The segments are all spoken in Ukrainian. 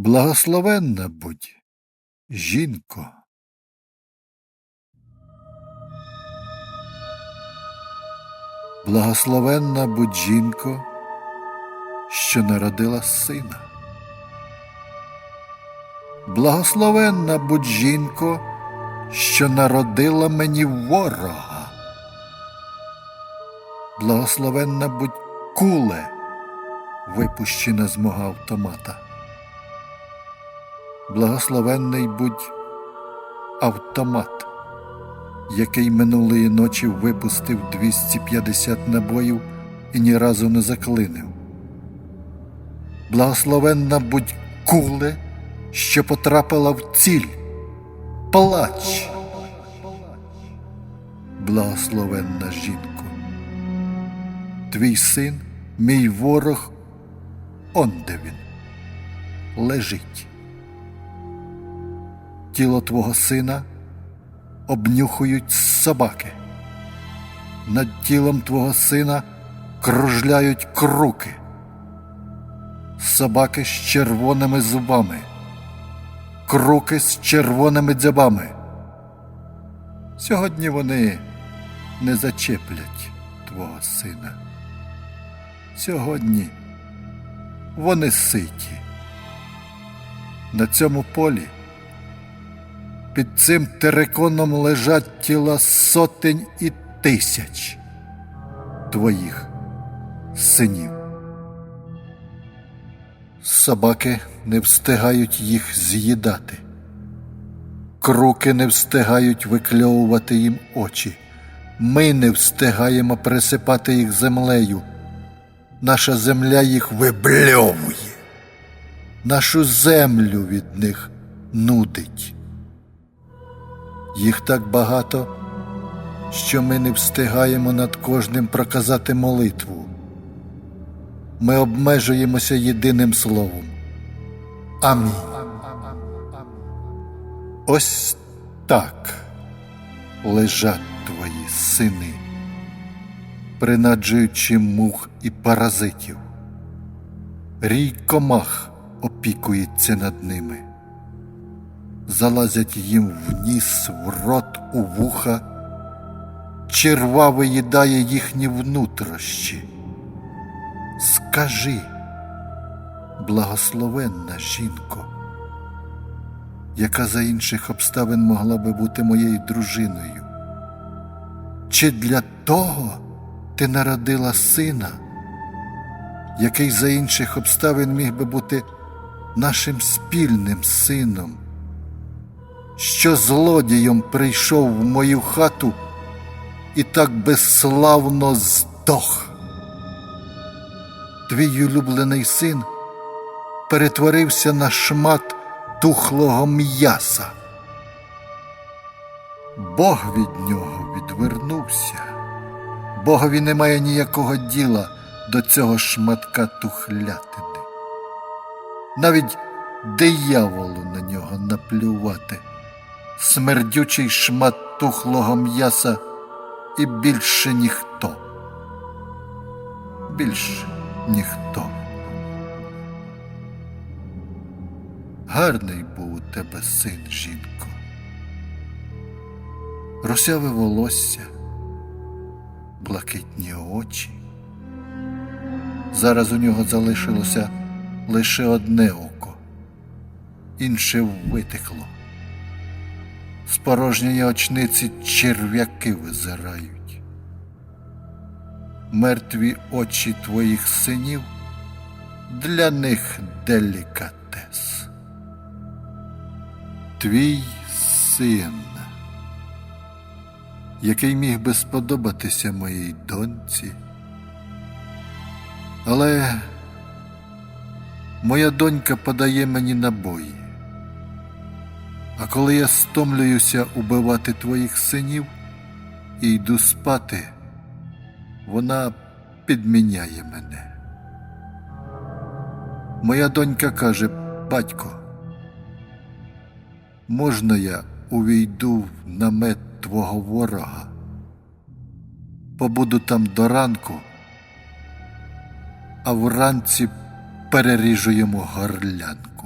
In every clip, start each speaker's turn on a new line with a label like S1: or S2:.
S1: Благословенна будь, жінко. Благословенна будь жінко, що народила сина. Благословенна будь жінко, що народила мені ворога. Благословенна будь куле, випущена з мого автомата. Благословенний будь автомат, який минулої ночі випустив 250 набоїв і ні разу не заклинив. Благословенна будь куле, що потрапила в ціль. Плач. Благословенна жінко. Твій син, мій ворог, он де він лежить. Тіло твого сина обнюхують собаки. Над тілом твого сина кружляють круки. Собаки з червоними зубами, круки з червоними дзьобами. Сьогодні вони не зачеплять твого сина. Сьогодні вони ситі. На цьому полі під цим териконом лежать тіла сотень і тисяч твоїх синів. Собаки не встигають їх з'їдати, круки не встигають викльовувати їм очі. Ми не встигаємо присипати їх землею. Наша земля їх вибльовує, нашу землю від них нудить. Їх так багато, що ми не встигаємо над кожним проказати молитву. Ми обмежуємося єдиним словом. Амінь. Ось так лежать твої сини, принаджуючи мух і паразитів. Рій комах опікується над ними залазять їм в ніс, в рот, у вуха, черва виїдає їхні внутрощі. Скажи, благословенна жінко, яка за інших обставин могла би бути моєю дружиною? Чи для того ти народила сина, який за інших обставин міг би бути нашим спільним сином? Що злодієм прийшов в мою хату і так безславно здох. Твій улюблений син перетворився на шмат тухлого м'яса. Бог від нього відвернувся. Богові немає ніякого діла до цього шматка тухлятини. Навіть дияволу на нього наплювати смердючий шмат тухлого м'яса і більше ніхто. Більше ніхто. Гарний був у тебе син, жінко. Росяве волосся, блакитні очі. Зараз у нього залишилося лише одне око, інше витекло з порожньої очниці черв'яки визирають. Мертві очі твоїх синів для них делікатес. Твій син, який міг би сподобатися моїй доньці, але моя донька подає мені набої. А коли я стомлююся убивати твоїх синів і йду спати, вона підміняє мене. Моя донька каже, батько, можна я увійду в намет твого ворога? Побуду там до ранку, а вранці переріжу йому горлянку.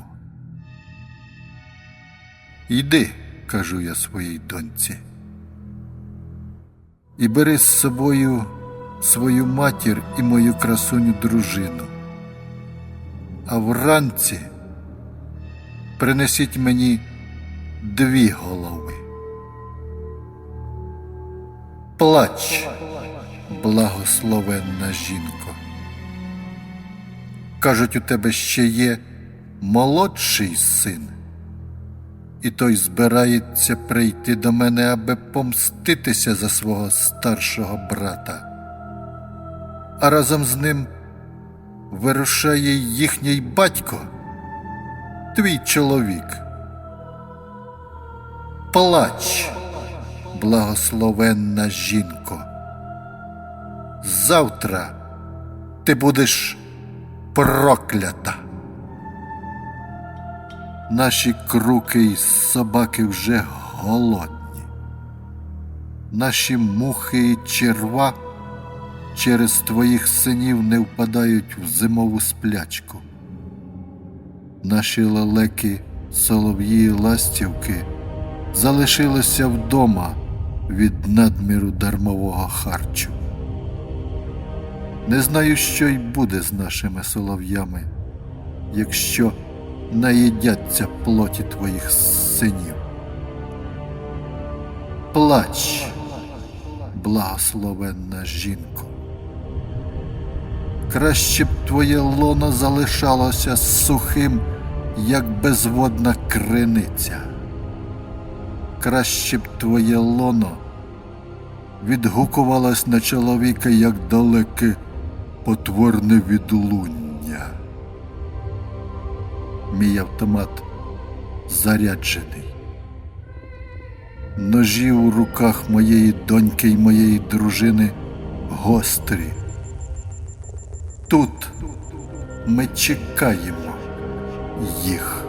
S1: Йди, кажу я своїй доньці. І бери з собою свою матір і мою красуню дружину. А вранці принесіть мені дві голови. Плач, благословенна жінко. Кажуть, у тебе ще є молодший син, і той збирається прийти до мене, аби помститися за свого старшого брата. А разом з ним вирушає їхній батько, твій чоловік. Плач, благословенна жінко. Завтра ти будеш проклята. Наші круки й собаки вже голодні. Наші мухи і черва через твоїх синів не впадають в зимову сплячку. Наші лелеки, солов'ї і ластівки залишилися вдома від надміру дармового харчу. Не знаю, що й буде з нашими солов'ями, якщо наїдяться плоті твоїх синів. Плач, благословенна жінко. Краще б твоє лоно залишалося сухим, як безводна криниця. Краще б твоє лоно відгукувалось на чоловіка, як далеке потворне відлуння. Мій автомат заряджений. Ножі у руках моєї доньки й моєї дружини гострі. Тут ми чекаємо їх.